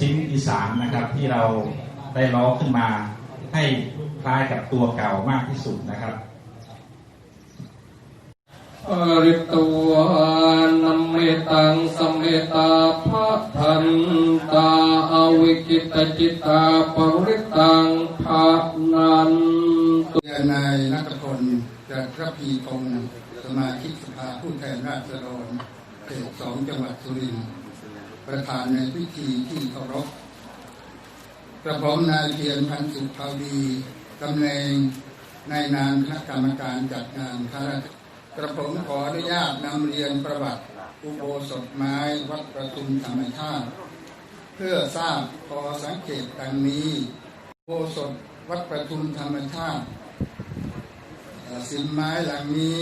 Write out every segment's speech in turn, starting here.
ชิ้นอีสานนะครับ ที่เราได้ล้อขึ้นมาให้คล้ายกับตัวเก่ามากที่สุดนะครับปริตวานัมเมตังสมเมตาภะทันตาอวิกิตจิตาปริตังภะนันตุยนนายนัทพลจักรพีพงศ์สมาชิกสภาผู้แทนราษฎรเขตสองจังหวัดสุรินทร์ ประธานในพิธีที่เคารพกระผมนายเพียรพันธ์สุภาวีตำแหน่งในนามคณะกรรมการจัดงานข้าราชกระผมขออนุญาตนำเรียนประวัติอุโบสถไม้วัดประทุมธรรมชาติ เพื่อทราบพอสังเกตดังนี้ อุโบสถวัดประทุมธรรมชาติสินไม้หลังนี้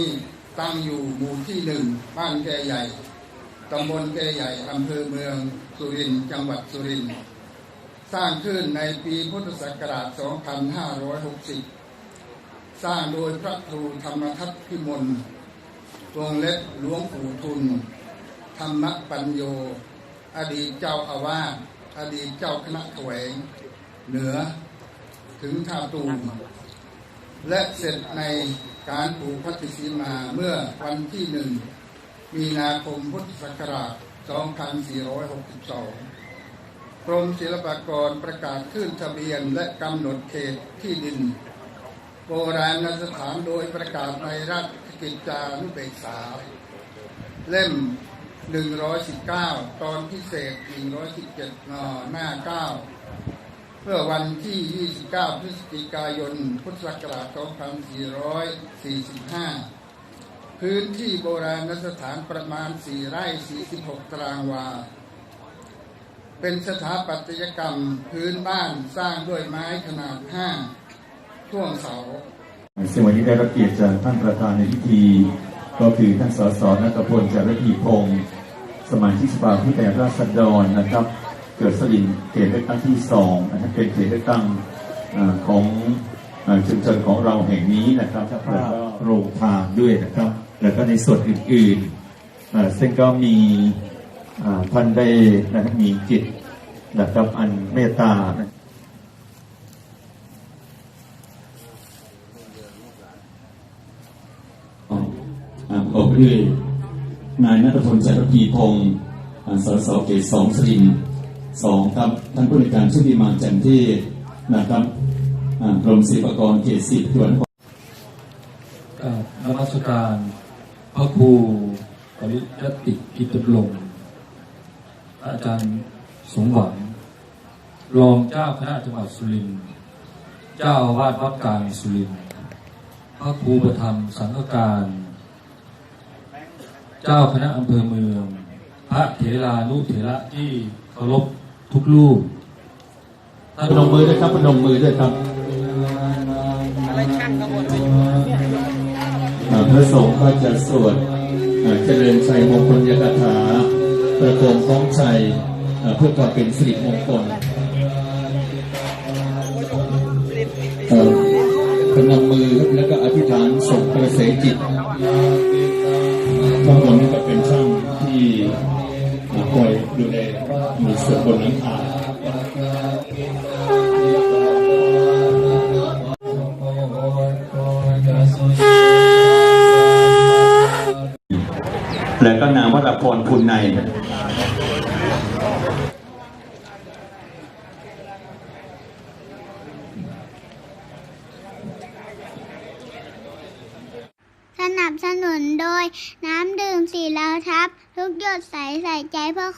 ตั้งอยู่หมู่ที่หนึ่งบ้านแกใหญ่ ตำบลแกใหญ่อำเภอเมืองสุรินทร์จังหวัดสุรินทร์สร้างขึ้นในปีพุทธศักราช 2560 สร้างโดยพระครูธรรมทัตพิมลวงเล็บหลวงปู่ทุน ธรรมปัญโย อดีตเจ้าอาวาสอดีตเจ้าคณะแขวง เหนือถึงท่าตูมและเสร็จในการปลูกพัติสีมาเมื่อวันที่หนึ่ง มีนาคมพุทธศักราช 2462 กรมศิลปากรประกาศขึ้นทะเบียนและกำหนดเขตที่ดิน โบราณสถานโดยประกาศในราชกิจจานุเบกษา เล่ม 119 ตอนพิเศษ 117นหน้า 9 เพื่อวันที่ 29 พฤศจิกายน พุทธศักราช 2445 พื้นที่โบราณสถานประมาณ 4 ไร่ 46 ตารางวา เป็นสถาปัตยกรรมพื้นบ้านสร้างด้วยไม้ขนาด5ช่วงเสา ซึ่งวันนี้ได้รับเกียรติจากท่านประธานในพิธี ก็คือท่านสสนัทพลจารพีพงศ์สมาชิกสภาผู้แทนราษฎรนะครับ เกิดสลินเขตเลือกตั้งที่สองนะครับเป็นเขตเลือกตั้งอ่าของอ่าชุมชนของเราแห่งนี้นะครับแล้วก็โรงทานด้วยนะครับ แล้วก็ในส่วนอื่นๆ ซึ่งก็มีท่านได้นะครับมีจิตนะครับอันเมตตาอ่าขอบด้วยนายนัทพลจันทพีพงศ์อ่าสสเขตสองสรินทร์สองครับท่านผู้ในการชุติมาจันเทศนะครับกรมศิลปากรเขตสิบตัวนครกราบนมัสการ ระครูปริยติกิตลงอาจารย์สมหวัง รองเจ้าคณะจังหวัดสุรินทร์ เจ้าวาดวัดกลางสุรินทร์ พระครูประธรรมสังฆการ เจ้าคณะอำเภอเมือง พระเถรานุเถระที่เคารพทุกรูปท่านพนมมือด้วยครับพนมมือด้วยครับอ่า พระสงฆ์ก็จะสวดเจริญชัยมงคลยกถาประโคมค้องชัยเพื่อความเป็นสิริมงคลพนมมือแล้วก็อธิษฐานส่งกระแสจิตทั้งหมดนี้ก็เป็นช่างที่คอยดูแลมีส่วนบนหลังคา แล้วก็นางวรพรคุณในสนับสนุนโดยน้ำดื่มสีเหลาทับ ทุกหยดใสใส่ใจเพื่อ